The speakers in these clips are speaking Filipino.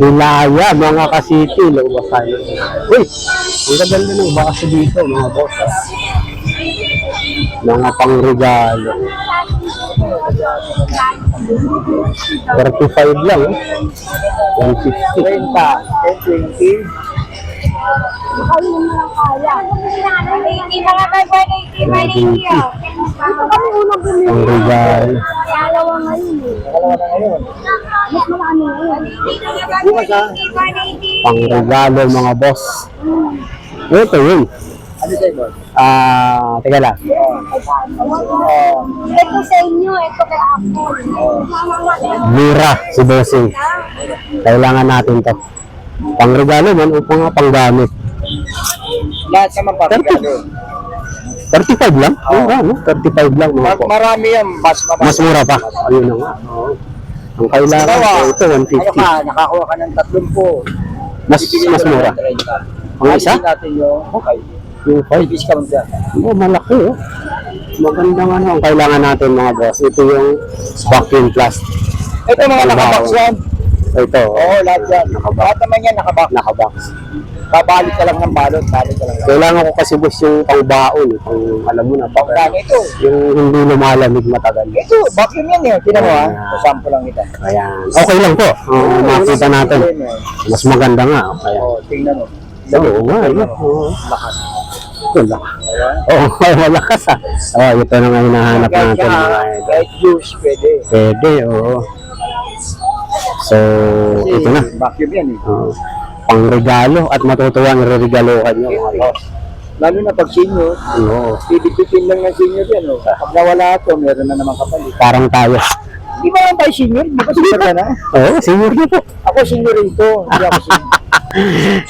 Hilaya, mga kasiti, luwasan. Uy, ang gaganda ng baka dito, mga boss. ah. Mga pangregalo. 35 lang, eh. 150. 20. Hindi mga kay 180, 180. Kami unang bumili. Pangregalo. Dalawa ngayon eh. Dalawa na ngayon. Bukas ha? Pangregalo, mga boss. Ito yun. Ano sa'yo, boss? Ah, teka lang. Oh, Ito sa inyo, ito kay Apple. Mura, si Bossing. Kailangan natin to. Pangregalo man o pang panggamit. lahat naman papagalo. 35 lang? Oo, ano? 35 lang mga po. marami yan, mas. Mas mura pa. Ayun na nga. Oo. Ang kailangan ko ito, Ano ka, 150. nakakuha ka ng 30. Mas, mas mura. Ang isa? Natin yung, okay. Yung 5. Discount yan. Oh, malaki oh. Magandang ano ang kailangan natin mga boss. Ito yung vacuum plus. Ito mga nakabox yan. Ito. Oo, lahat yan. Nakabox. Lahat naman yan nakabox. Nakabox. Babalik ka lang ng balot, balik ka lang. ng- Kailangan ko kasi boss yung pangbaon. eh. Pang, alam mo na. Pang, Pagkano ito? yung hindi lumalamig matagal. Ito, vacuum yan eh. Tinan mo ha. Sample lang kita. Ayan. Okay lang po. Oo, makita natin. Mas maganda nga. Ayan. Oo, tingnan mo. Oo nga. ano? Lakas. Wala. Oo, malakas ah. Oh, ito na nga hinahanap natin. kahit juice, pwede. Pwede, oo. So, Kasi ito na. vacuum yan eh. Oo. pangregalo at matutuwa ang re-regaluhan nyo. boss. Lalo na pag senior, Oo. pipipitin lang ng senior yan. Oh. Pag nawala ito, meron na naman kapalit. Parang tayo. Di ba lang tayo senior? Di ba senior ka na? Oo, senior na po. Ako senior rin to. Hindi ako senior.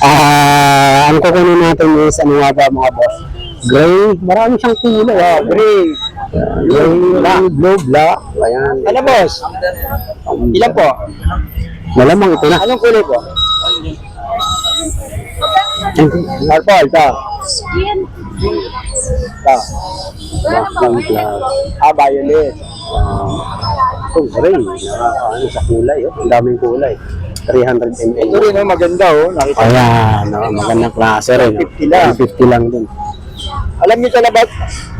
Ah, ang kukunin natin is ano nga ba mga boss? Gray, marami siyang kulay. Ah, gray. Gray, black, blue, black. Ayan. Ano boss? Ilan po? Malamang ito na. Anong kulay po? Purple, ito. Ito. Black lang plus. Ah, violet. Ah, oh, gray. Ah, ano sa kulay, oh. Ang daming kulay. 300 Ito ml. rin oh, maganda oh. Nakita. Ayan, oh, magandang klase rin. 150 lang. 150 lang din. Alam niyo sa labas,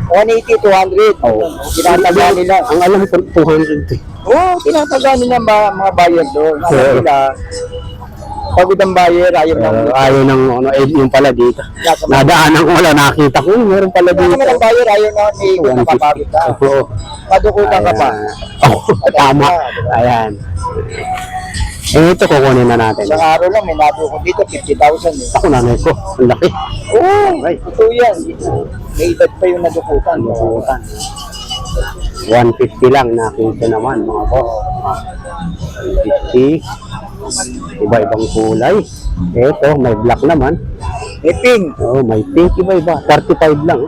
180, 200. Oo. Tinataga nila. Ang alam ko, 200. eh. Oo, oh, tinataga nila ba, mga buyer doon. Alam Oo. nila, pagod ang buyer, ayaw na Pero ayaw ng ano, eh, yung pala dito. Nasa mga Nadaanan ko wala, nakita ko, meron pala Kaya dito. naman ang buyer, ayaw na may ikot na kapagod ka. Oo. Padukutan ka pa. Oo, tama. Ayan. Eh, ito kukunin na natin. Isang araw lang, may nadukot dito, 50,000 eh. Ako nanay ko, ang laki. Oo, Ay. ito yan. May edad pa yung nadukutan. Lukutan. 150 lang nakita naman mga boss. 150. Iba-ibang kulay. Ito, may black naman. May pink. Oh, may pink iba-iba. 35 lang.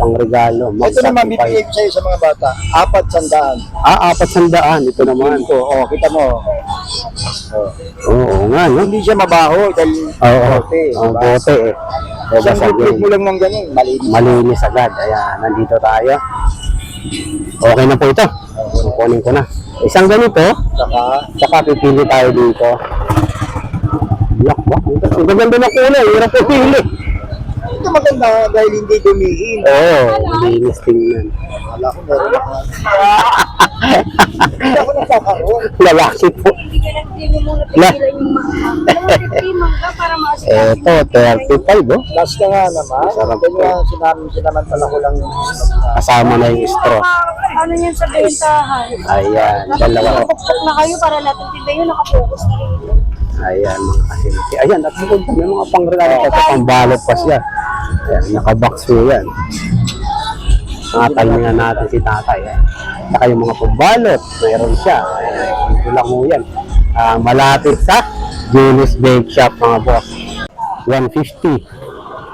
Pang regalo. Mag Ito naman, bibigay ko sa'yo sa mga bata. Apat sandaan. Ah, apat sandaan. Ito naman. Ito, oh, kita mo. Oh. Oo, nga, no? Hindi siya mabaho dahil Oo, bote, oh, diba? bote eh. So, Isang basag liquid yun. mo lang ng ganun, malinis. Malinis agad. Ayan, nandito tayo. Okay na po ito. Kukunin ko na. Isang ganito, Saka, tsaka pipili tayo dito. Black ba? Ang gaganda na kulay. Hirap pipili. ito maganda dahil hindi dumihin. Oo, linis tingnan. Wala ko meron ako. Hindi ako nagkakaroon. Lalaki po. Hindi nagpili muna La. pigilan yung mga. Dalawa pipi mangga para maasikasin. Eto, 35 oh. Last ka nga naman. Sarap Kanya sinabi, sinamantala ko lang. Kasama na yung straw. Ano yan sa bentahan? Ayan, dalawa. Nakapukpok na kayo para lahat ng tinda yun nakapokus na rin. Ayan, mga kasinti. Ayan, at bukod may mga pangregalo pa ito, pangbalot pa siya. Ayan, nakabox po yan. Mga talingan natin si tatay. Eh. Saka yung mga pambalot, mayroon siya. Ayan, lang mo yan. Ah, malapit sa Julius Bake Shop, mga boss. 150.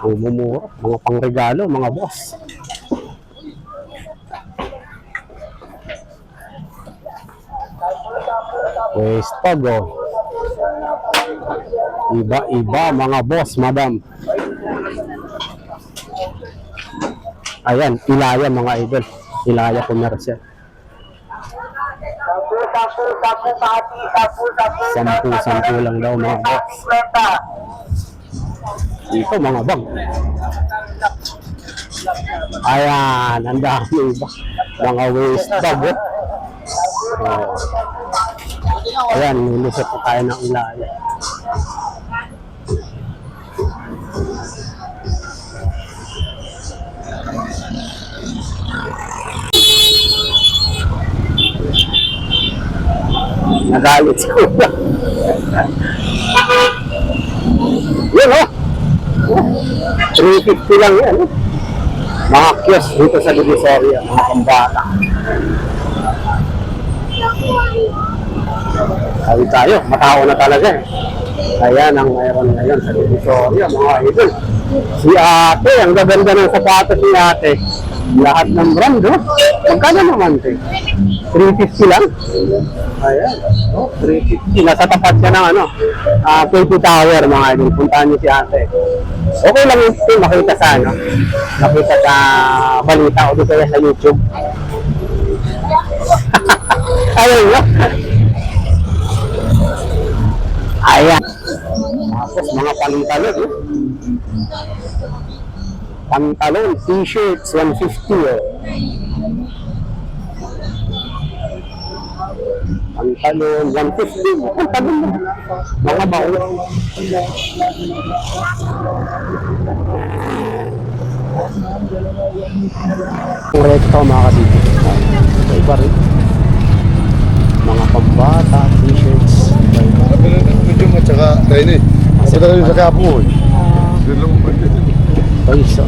Ang bumura, mga pangregalo, mga boss. Pwestag, oh. Iba-iba mga boss, madam. Ayan, Ilaya mga idol. Ilaya commercial. Sampu-sampu lang daw mga boss. Ito mga bag. Ayan, ang dami ba? Mga waste bag. Oh. Oh. Ayan, nilusot pa tayo ng ilalim. Nagalit si Kuya. Yun oh. 350 lang yan. oh. Mga kiosk dito sa Divisoria, mga pambata. Sabi tayo, matao na talaga eh. Ayan ang mayroon ngayon sa Divisoria, mga idol. Si ate, ang gaganda ng sapatos ni ate. Lahat ng brand, oh. Magkano naman, te? 350 lang? Ayan. Oh, 350. Nasa tapat siya ng ano, ah 20 Tower, mga idol. Puntahan niyo si ate. Okay lang yung ito, makita sa ano, makita sa balita o dito sa YouTube. Ayun yun. Ayan. Tapos mga pantalon, eh. Pantalon, t-shirts, 150 eh. Pantalon, 150. Pantalon mo. Mga baon. Correcto mga kasito. Ito iba rin. Mga pambata, t-shirts. Medyo at saka tayo na eh. Kasi tayo sa kapo eh. Doon lang mo Ito isa.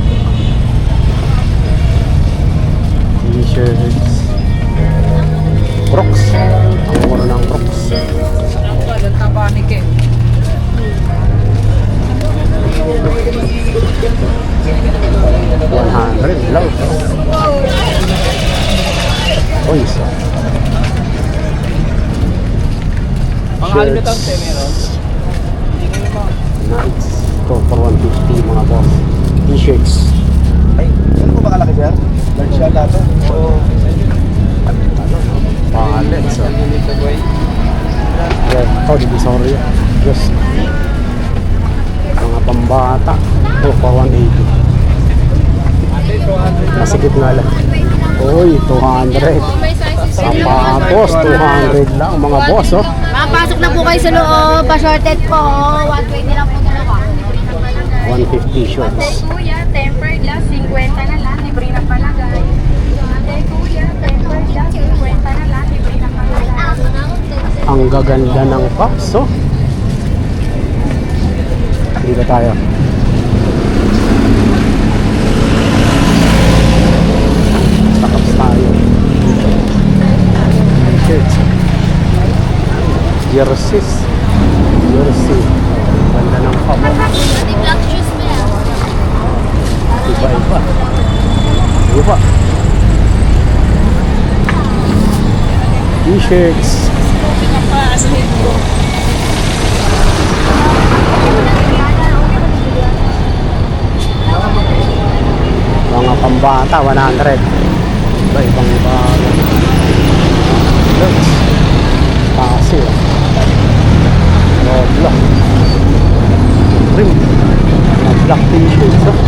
T-shirts. Crocs. Ang mura ng Crocs. One hundred lang. Oh, isa. Shirts. Nice. Ito for 150 mga boss. T-shirts. Ay, ano ba kalaki dyan? Large siya lahat eh. Oo. Pallets. Oh. Yeah, ito, divisoria. Just mga pambata. Ito, for 180. Masikip nga lang. Uy, 200. Sapatos, 200 lang mga boss, oh. Makapasok na po kayo sa loob. Pa-shorted po. 120 lang po dalawa. 150 shorts. kuya, temper glass, 50 na lang. Libre na palagay. Ate kuya, temper glass, 50 na lang. Libre na palagay. Ang gaganda ng oh. Dito tayo. Cups tayo. Shirts. Jerseys. Jersey. Ganda ng yan. Iba-iba. Iba. T-shirts. Mga pambata, 100. Iba-ibang bagay. Shirts. Kasi. Ring. Mga black t-shirts. Oh.